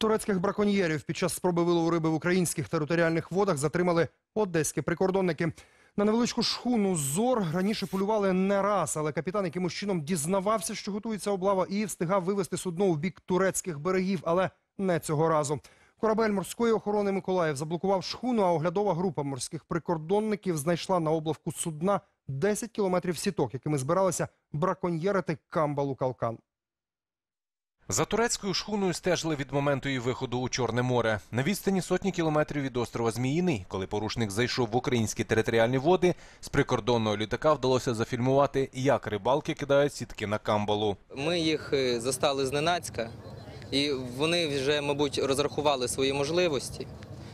Турецьких браконьєрів під час спроби вилову риби в українських територіальних водах затримали одеські прикордонники. На невеличку шхуну «Зор» раніше полювали не раз, але капітан якимось чином дізнавався, що готується облава, і встигав вивести судно у бік турецьких берегів, але не цього разу. Корабель морської охорони Миколаїв заблокував шхуну, а оглядова група морських прикордонників знайшла на облавку судна 10 кілометрів сіток, якими збиралися браконьєрити камбалу Калкан. За турецькою шхуною стежили від моменту її виходу у Чорне море. На відстані сотні кілометрів від острова Зміїний, коли порушник зайшов в українські територіальні води, з прикордонного літака вдалося зафільмувати, як рибалки кидають сітки на камбалу. Ми їх е, застали зненацька, і вони вже, мабуть, розрахували свої можливості.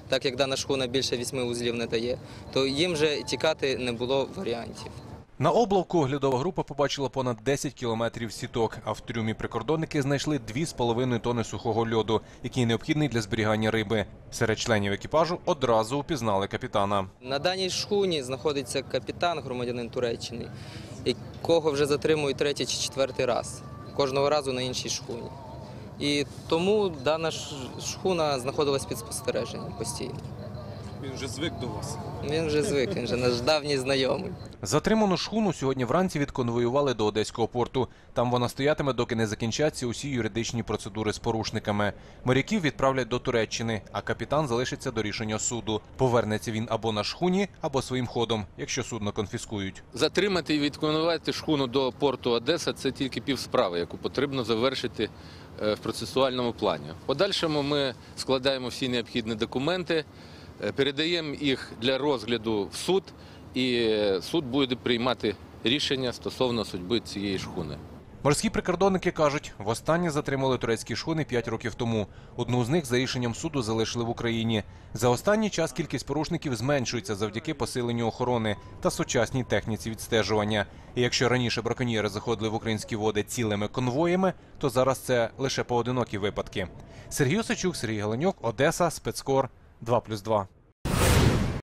Так як дана шхуна більше вісьми узлів не дає, то їм вже тікати не було варіантів. На облавку оглядова група побачила понад 10 кілометрів сіток, а в трюмі прикордонники знайшли 2,5 тони сухого льоду, який необхідний для зберігання риби. Серед членів екіпажу одразу упізнали капітана. На даній шхуні знаходиться капітан, громадянин Туреччини, якого вже затримують третій чи четвертий раз, кожного разу на іншій шхуні. І тому дана шхуна знаходилась під спостереженням постійно. Він вже звик до вас. Він вже звик, він вже наш давній знайомий. Затриману шхуну сьогодні вранці відконвоювали до одеського порту. Там вона стоятиме, доки не закінчаться усі юридичні процедури з порушниками. Моряків відправлять до Туреччини, а капітан залишиться до рішення суду. Повернеться він або на шхуні, або своїм ходом, якщо судно конфіскують. Затримати і відконвоювати шхуну до порту Одеса це тільки півсправи, яку потрібно завершити е, в процесуальному плані. В подальшому ми складаємо всі необхідні документи, передаємо їх для розгляду в суд, і е, суд буде приймати рішення стосовно судьби цієї шхуни. Морські прикордонники кажуть, востаннє затримали турецькі шхуни 5 років тому. Одну з них за рішенням суду залишили в Україні. За останній час кількість порушників зменшується завдяки посиленню охорони та сучасній техніці відстежування. І якщо раніше браконьєри заходили в українські води цілими конвоями, то зараз це лише поодинокі випадки. Сергій Осачук, Сергій Галенюк, Одеса, Спецкор 2+,2.